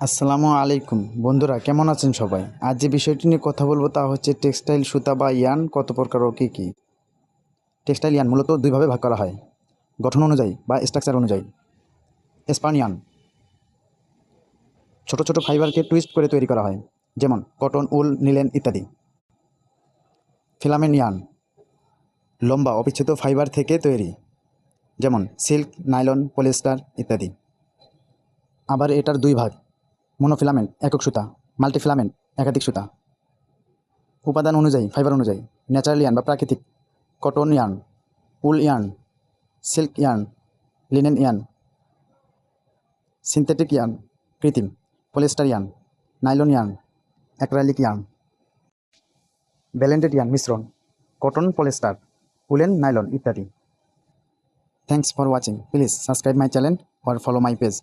আসসালামু আলাইকুম। বন্ধুরা, কেমন আছেন সবাই? আজ যে বিষয়টি নিয়ে কথা বলব তা হচ্ছে টেক্সটাইল সুতা বা ইয়ান কত প্রকার ও কী কী? টেক্সটাইল ইয়ান মূলত দুইভাবে ভাগ করা হয়। গঠন অনুযায়ী বা স্ট্রাকচার অনুযায়ী। Spun yarn. ছোট ছোট ফাইবারকে টুইস্ট করে তৈরি করা হয়, যেমন কটন, উল, নিলেন ইত্যাদি। ফিলামেন্ট ইয়ান লম্বা অবিচ্ছেদ ফাইবার থেকে তৈরি, যেমন সিল্ক, নাইলন পলিস্টার ইত্যাদি। আবার এটার দুই ভাগ। মনোফিলামেন্ট, একক সুতা, মাল্টিফিলামেন্ট, একাধিক সুতা। উপাদান অনুযায়ী, ফাইবার অনুযায়ী, ন্যাচারাল ইয়ান বা প্রাকৃতিক, cotton yarn wool yarn silk yarn linen yarn synthetic yarn কৃত্রিম polyester yarn nylon yarn acrylic yarn blended yarn মিশ্রণ, কটন পলিস্টার উলেন, নাইলন ইত্যাদি। Thanks for watching please subscribe my channel or follow my page.